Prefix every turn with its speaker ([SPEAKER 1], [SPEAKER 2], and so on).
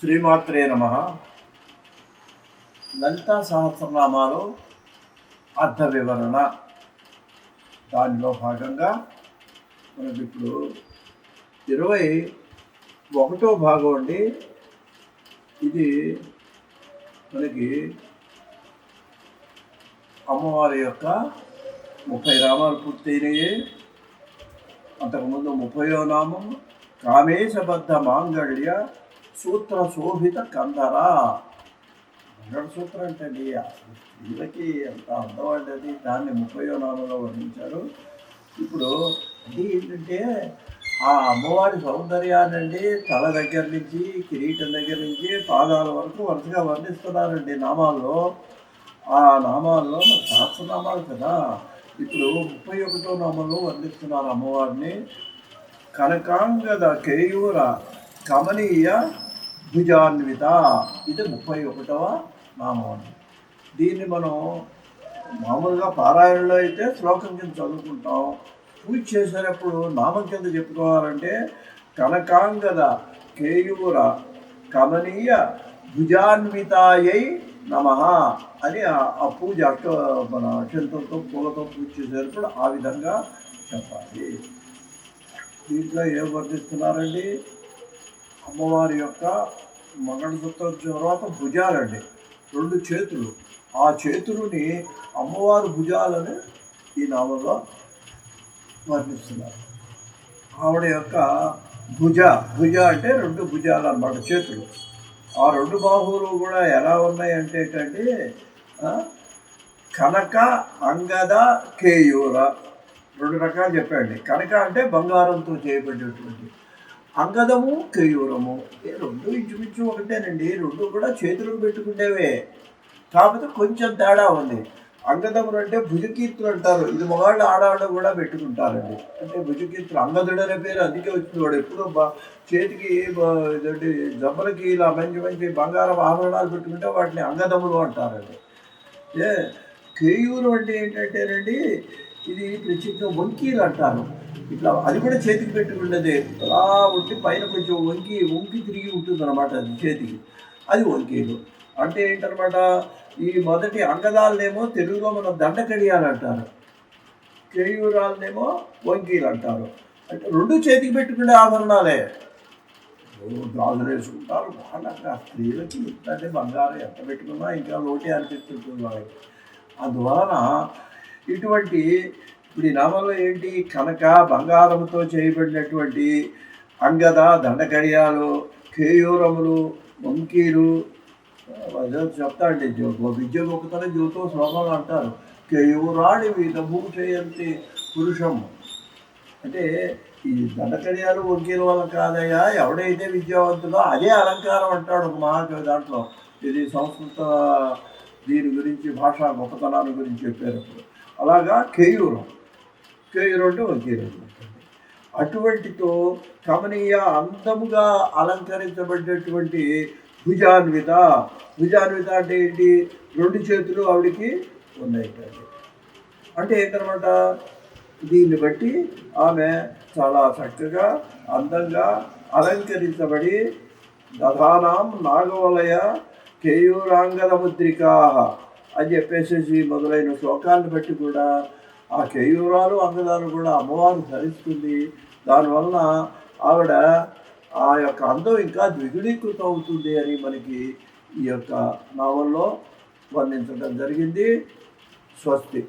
[SPEAKER 1] శ్రీమాత్రే నమ. లలితా సహస్రనామాలో అర్థ వివరణ. దానిలో భాగంగా మనకి ఇప్పుడు ఇరవై ఒకటో భాగం అండి. ఇది మనకి అమ్మవారి యొక్క ముప్పై నామాలు పూర్తయినాయి. అంతకుముందు ముప్పయో నామం. కామేశబద్ధ మాంగళ్య సూత్ర శోభిత కందరా. మంగళ సూత్రం అంటే అండి అసలు స్త్రీలకి ఎంత అర్థమైనది అది దాన్ని ముప్పయో నామంలో వర్ణించారు. ఇప్పుడు అది ఏంటంటే ఆ అమ్మవారి సౌందర్యానండి తల దగ్గర నుంచి కిరీటం దగ్గర నుంచి పాదాల వరకు వరుసగా వర్ణిస్తున్నారండి నామాల్లో. ఆ నామాల్లో శాస్త్రనామాలు కదా. ఇప్పుడు ముప్పై ఒకటో నామంలో వర్ణిస్తున్నారు అమ్మవారిని. కనకాంగద కేయూర కమనీయ భుజాన్విత ఇది ముప్పై ఒకటవ నామం దీన్ని మనం మామూలుగా పారాయణలో అయితే శ్లోకం కింద చదువుకుంటాం. పూజ చేసేటప్పుడు నామం కింద చెప్పుకోవాలంటే కనకాంగద కేయూర కమనీయ భుజాన్వితాయై నమ అని ఆ- పూజ అక్క మన అక్షంతలతో పూలతో పూజ చేసేటప్పుడు ఆ విధంగా చెప్పాలి. దీంట్లో ఏం వర్ణిస్తున్నారండి? అమ్మవారి యొక్క మంగళసూత్రం తర్వాత భుజాలండి. రెండు చేతులు. ఆ చేతులని అమ్మవారి భుజాలని ఈ నామంలో వర్ణిస్తున్నారు. ఆవిడ యొక్క భుజ భుజ అంటే రెండు భుజాలు అన్నమాట చేతులు. ఆ రెండు బాహువులు కూడా ఎలా ఉన్నాయంటే ఏంటంటే కనక అంగద కేయూర. రెండు రకాలు చెప్పండి కనక అంటే బంగారంతో చేయబడినటువంటి అంగదము కేయూరము. ఏ రెండు ఇంచుమించు ఒకటేనండి. రెండు కూడా చేతులకు పెట్టుకునేవే కాకపోతే కొంచెం తేడా ఉంది. అంగదములు అంటే భుజకీర్తులు అంటారు. ఇది మగాళ్ళు ఆడవాళ్ళు కూడా పెట్టుకుంటారండి. అంటే భుజకీర్తులు అంగదుడు అనే పేరు అందుకే వచ్చింది వాడు. ఎప్పుడూ చేతికి బా- జబ్బలకి ఇలా మంచి మంచి బంగారం ఆభరణాలు పెట్టుకుంటే వాటిని అంగదములు అంటారండి. ఏ కేయూరు అంటే ఏంటంటేనండి ఇది ప్రత్యేకంగా వంకీలు అంటారు. ఇట్లా అది కూడా చేతికి పెట్టుకున్నదే అలా ఉంటే పైన కొంచెం వంకి వంకి తిరిగి ఉంటుంది అనమాట అది చేతికి. అది వంకీలు. అంటే ఏంటనమాట ఈ మొదటి అంగదాలనేమో తెలుగులో మనం దండకడియాలు అంటారు. కేయూరాలనేమో వంకీలు అంటారు. అంటే రెండు చేతికి పెట్టుకునే ఆభరణాలే. గాజులు వేసుకుంటారు. బాగా స్త్రీలకి అంటే బంగారం ఎంత పెట్టుకున్నా ఇంకా లోటే అనిపిస్తుంటుంది వాళ్ళకి. అందువలన ఇటువంటి ఇప్పుడు ఈ నామంలో ఏంటి? కనక బంగారముతో చేయబడినటువంటి అంగద దండకడియాలు కేయూరములు వంకీలు చెప్తా అండి. విద్య గొప్పతన జ్యోతో శ్లోకాలు అంటారు. కేయూరాడి వీధభూషయంతి పురుషం అంటే ఈ దండకడియాలు వంకీల వల్ల కాదయ్యా ఎవడైతే విద్యావంతుడో అదే అలంకారం అంటాడు ఒక మహాకవి దాంట్లో. ఇది సంస్కృత దీని గురించి భాషా గొప్పతనాన్ని గురించి చెప్పారు. అలాగా కేయూరం కేయూరం అంటే వంకీరం అటువంటితో కమనీయ అందముగా అలంకరించబడినటువంటి భుజాన్విత. భుజాన్విత అంటే ఏంటి? రెండు చేతులు ఆవిడికి ఉన్నాయి. అంటే ఏంటనమాట? దీన్ని బట్టి ఆమె చాలా చక్కగా అందంగా అలంకరించబడి దధానాం నాగవలయ కేయూరాంగద ముద్రికా అని చెప్పేసేసి మొదలైన శ్లోకాలను బట్టి కూడా ఆ కేయూరాలు అంగదాలు కూడా అమ్మవారు ధరిస్తుంది. దానివలన ఆవిడ ఆ యొక్క అందం ఇంకా ద్విగుణీకృతం అవుతుంది అని మనకి ఈ యొక్క నావల్లో వర్ణించడం జరిగింది. స్వస్తి.